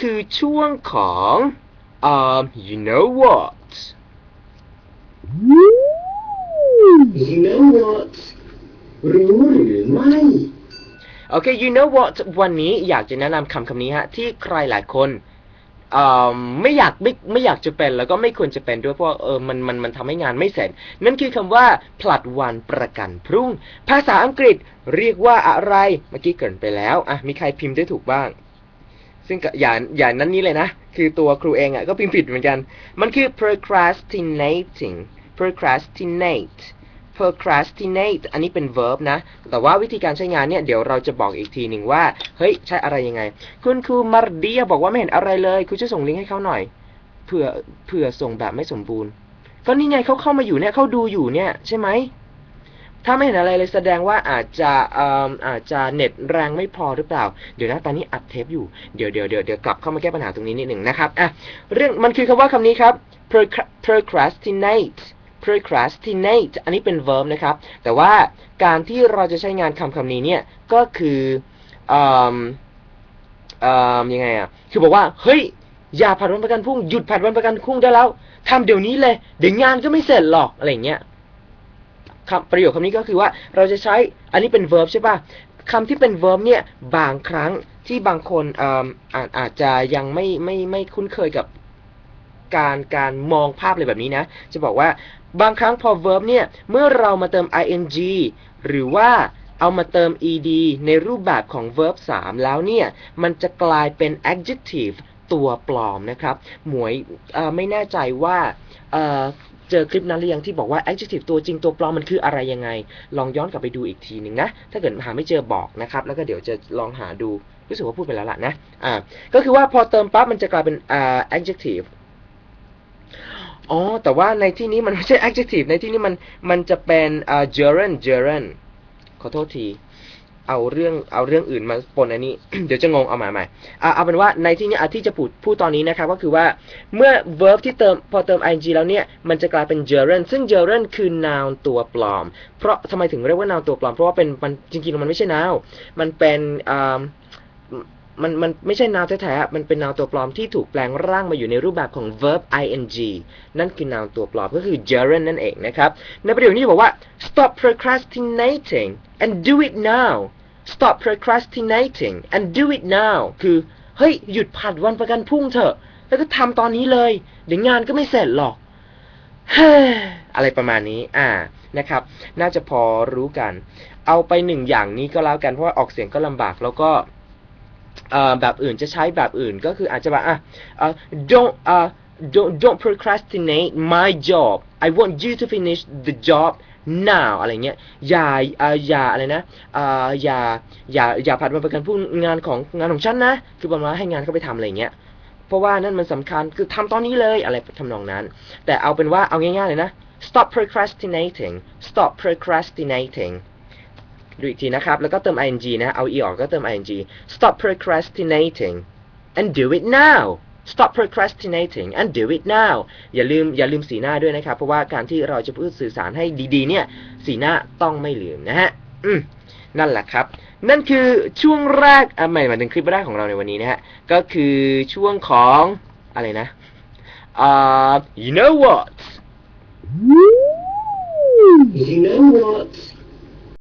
คือช่วงของอ่า you know what You know what รู้หรือไม่ โอเค you know what วันนี้อยากจะแนะนำคำคำนี้ฮะ ที่ใครหลายคนเอ่อไม่อยากไม่ไม่อยากจะเป็นแล้วก็ไม่ควรจะเป็นด้วยเพราะว่าเออมันมันมันทำให้งานไม่เสร็จ นั่นคือคำว่าผลัดวันประกันพรุ่ง ภาษาอังกฤษเรียกว่าอะไร เมื่อกี้เกรินไปแล้วอะมีใครพิมพ์ได้ถูกบ้าง ซึ่งอย่าอย่านั้นนี้เลยนะ คือตัวครูเองอะก็พิมพ์ผิดเหมือนกัน มันคือ procrastinating procrastinate procrastinate อันนี้เป็น verb นะ แต่ว่าวิธีการใช้งานเนี่ย เดี๋ยวเราจะบอกอีกทีหนึ่งว่า เฮ้ย ใช้อะไรยังไง คุณครูมาร์เดียบอกว่าไม่เห็นอะไรเลย คุณช่วยส่งลิงก์ให้เขาหน่อย เผื่อ เผื่อส่งแบบไม่สมบูรณ์ ก็นี่ไงเขาเข้ามาอยู่เนี่ยเขาดูอยู่เนี่ย ใช่ไหม ถ้าไม่เห็นอะไรเลยแสดงว่าอาจจะอาจจะเน็ตแรงไม่พอหรือเปล่า เดี๋ยวนะตอนนี้อัดเทปอยู่ เดี๋ยวเดี๋ยวเดี๋ยวเดี๋ยวกลับเข้ามาแก้ปัญหาตรงนี้นิดหนึ่งนะครับ อะ เรื่องมันคือคำว่าคำนี้ครับ procrastinate procrastinate อันนี้เป็น verb นะครับ แต่ว่าการที่เราจะใช้งานคำคำนี้เนี่ย ก็คืออ่อเอ่อยังไงอะ คือบอกว่า เฮ้ย อย่าผัดวันประกันพรุ่ง หยุดผัดวันประกันพรุ่งได้แล้ว ทำเดี๋ยวนี้เลย เดี๋ยวงานก็ไม่เสร็จหรอก อะไรเงี้ย คำประโยคคำนี้ก็คือว่าเราจะใช้อันนี้เป็น verb ใช่ป่ะคำที่เป็น verb เนี่ยบางครั้งที่บางคนเอ่ออาจอาจจะยังไม่ไม่ไม่คุ้นเคยกับการการมองภาพเลยแบบนี้นะ จะบอกว่าบางครั้งพอ verb เนี่ย เมื่อเรามาเติม ing หรือว่าเอามาเติม ed ในรูปแบบของ verb 3 แล้วเนี่ย มันจะกลายเป็น adjective ตัวปลอมนะครับ หมวยไม่แน่ใจว่าเอ่อเจอคลิปนั้นหรือยังที่บอกว่า adjective ตัวจริงตัวปลอมมันคืออะไรยังไง ลองย้อนกลับไปดูอีกทีหนึ่งนะ ถ้าเกิดหาไม่เจอบอกนะครับ แล้วก็เดี๋ยวจะลองหาดูรู้สึกว่าพูดไปแล้วล่ะนะ อ่า ก็คือว่าพอเติมปั๊บมันจะกลายเป็นอ่า adjective อ๋อ แต่ว่าในที่นี้มันไม่ใช่ adjective ในที่นี้มันมันจะเป็นอ่า gerund gerund ขอโทษที เอาเรื่องเอาเรื่องอื่นมาปนอันนี้ เดี๋ยวจะงงเอามาใหม่อ่าเอาเป็นว่าในที่นี้อาที่จะพูดพูดตอนนี้นะครับก็คือว่าเมื่อ verb ที่เติมพอเติม ing แล้วเนี่ย มันจะกลายเป็น gerund ซึ่ง gerund คือ noun ตัวปลอม เพราะทำไมถึงเรียกว่า noun ตัวปลอม เพราะว่าเป็นมันจริงๆมันไม่ใช่ noun มันเป็นอ่า มันมันไม่ใช่ noun แท้ๆ มันเป็น noun ตัวปลอมที่ถูกแปลงร่างมาอยู่ในรูปแบบของ verb ing นั่นคือ noun ตัวปลอมก็คือ gerund นั่นเองนะครับ ในประโยคนี้บอกว่า stop procrastinating and do it now stop procrastinating and do it now คือ เฮ้ย หยุดผัดวันประกันพรุ่งเถอะ แล้วก็ทำตอนนี้เลย เดี๋ยวงานก็ไม่เสร็จหรอกอะไรประมาณนี้ อ่า นะครับ น่าจะพอรู้กัน เอาไปหนึ่งอย่างนี้ก็แล้วกัน เพราะว่าออกเสียงก็ลำบากแล้วก็ แบบอื่นจะใช้แบบอื่นก็คืออาจจะแบบอะ don't don't don't procrastinate my job I want you to finish the job now อะไรเงี้ย อย่าอ่าอย่าอะไรนะอ่าอย่าอย่าอย่าผัดวันประกันพรุ่งานของงานของฉันนะ คือประมาณให้งานเขาไปทำอะไรเงี้ย เพราะว่านั่นมันสำคัญคือทำตอนนี้เลยอะไรทำนองนั้น แต่เอาเป็นว่าเอาง่ายๆเลยนะ stop procrastinating stop procrastinating ดูอีกทีนะครับ แล้วก็เติม ing นะ เอา e ออกก็เติม ing stop procrastinating and do it now stop procrastinating and do it now อย่าลืมอย่าลืมสีหน้าด้วยนะครับ เพราะว่าการที่เราจะพูดสื่อสารให้ดีๆ เนี่ย สีหน้าต้องไม่ลืมนะฮะนั่นแหละครับ นั่นคือช่วงแรกอะไม่หมายถึงคลิปแรกของเราในวันนี้นะฮะ ก็คือช่วงของอะไรนะอ่า you know what You know what